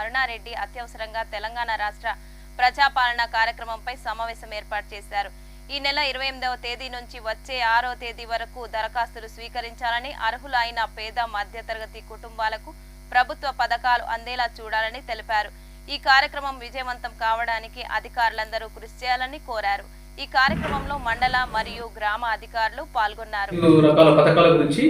అరుణారెడ్డి అత్యవసరంగా తెలంగాణ రాష్ట్ర ప్రజాపాలన కార్యక్రమంపై సమావేశం ఏర్పాటు చేశారు. ఈ నెల ఇరవై ఎనిమిదవ తేదీ నుంచి వచ్చే ఆరో తేదీ వరకు దరఖాస్తులు స్వీకరించాలని అర్హులైన పేద మధ్యతరగతి కుటుంబాలకు ప్రభుత్వ పథకాలు అందేలా చూడాలని తెలిపారు. ఈ కార్యక్రమం విజయవంతం కావడానికి అధికారులందరూ కృషి చేయాలని కోరారు. ఈ కార్యక్రమంలో మండల మరియు గ్రామ అధికారులు పాల్గొన్నారు. రకాల పథకాల గురించి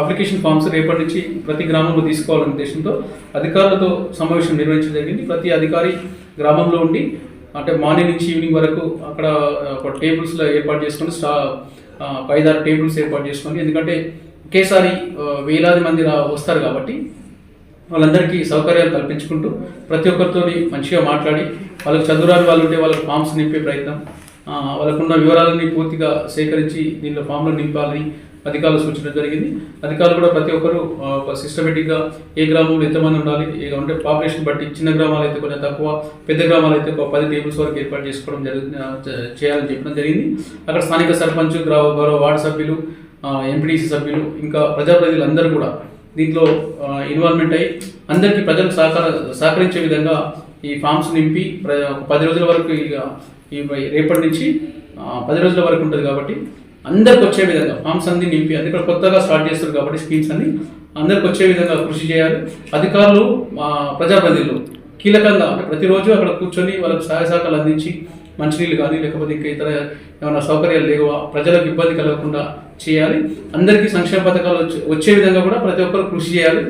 అప్లికేషన్ ఫామ్స్ రేపటి నుంచి ప్రతి గ్రామంలో తీసుకోవాలనే ఉద్దేశంతో అధికారులతో సమావేశం నిర్వహించడం జరిగింది. ప్రతి అధికారి గ్రామంలో ఉండి అంటే మార్నింగ్ నుంచి ఈవినింగ్ వరకు అక్కడ ఒక టేబుల్స్లో ఏర్పాటు చేసుకొని స్టా ఐదారు టేబుల్స్ ఏర్పాటు చేసుకొని ఎందుకంటే ఒకేసారి వేలాది మంది వస్తారు కాబట్టి వాళ్ళందరికీ సౌకర్యాలు కల్పించుకుంటూ ప్రతి ఒక్కరితో మంచిగా మాట్లాడి వాళ్ళకి చదువురాని వాళ్ళు ఉంటే వాళ్ళకి ఫామ్స్ నింపే ప్రయత్నం వాళ్ళకున్న వివరాలన్నీ పూర్తిగా సేకరించి దీనిలో ఫామ్లో నింపాలని అధికారులు సూచించడం జరిగింది. అధికారులు కూడా ప్రతి ఒక్కరు ఒక సిస్టమేటిక్గా ఏ గ్రామంలో ఎంతమంది ఉండాలి అంటే పాపులేషన్ బట్టి చిన్న గ్రామాలు అయితే కొంచెం తక్కువ పెద్ద గ్రామాలు అయితే ఒక పది టేబుల్స్ వరకు ఏర్పాటు చేసుకోవడం జరుగుతుంది చేయాలని చెప్పడం జరిగింది. అక్కడ స్థానిక సర్పంచ్ గ్రామ వార్డు సభ్యులు ఎంపీడీసీ సభ్యులు ఇంకా ప్రజాప్రతినిధులందరూ కూడా దీంట్లో ఇన్వాల్వ్మెంట్ అయ్యి అందరికీ ప్రజలు సహకార సహకరించే విధంగా ఈ ఫామ్స్ నింపి పది రోజుల వరకు ఇక ఈ రేపటి నుంచి పది రోజుల వరకు ఉంటుంది కాబట్టి అందరికి వచ్చే విధంగా ఫామ్స్ అన్ని నింపి అందుకే కొత్తగా స్టార్ట్ చేస్తారు కాబట్టి స్కీమ్స్ అన్ని అందరికి వచ్చే విధంగా కృషి చేయాలి. అధికారులు ప్రజాప్రతినిధులు కీలకంగా అంటే ప్రతిరోజు అక్కడ కూర్చొని వాళ్ళకి సహాయ సహకారాలు అందించి మంచినీళ్ళు కానీ లేకపోతే ఇంకా ఇతర ఏమైనా సౌకర్యాలు లేవా ప్రజలకు ఇబ్బంది కలగకుండా చేయాలి. అందరికీ సంక్షేమ పథకాలు వచ్చే- వచ్చే విధంగా కూడా ప్రతి ఒక్కరు కృషి చేయాలి.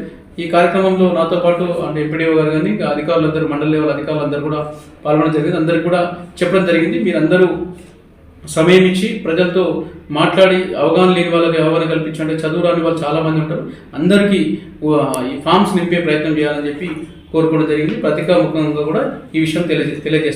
ఈ కార్యక్రమంలో నాతో పాటు అంటే ఎంపీడీఓ గారు కానీ ఇంకా అధికారులందరూ మండల లెవెల్ అధికారులందరూ కూడా పాల్గొనడం జరిగింది. అందరికీ కూడా చెప్పడం జరిగింది. మీరందరూ సమయం ఇచ్చి ప్రజలతో మాట్లాడి అవగాహన లేని వాళ్ళకి అవగాహన కల్పించండి. చదువు రాని వాళ్ళు చాలామంది ఉంటారు. అందరికీ ఈ ఫామ్స్ నింపే ప్రయత్నం చేయాలని చెప్పి కోరుకోవడం జరిగింది. పత్రికా ముఖంగా కూడా ఈ విషయం తెలియజే తెలియజేస్తారు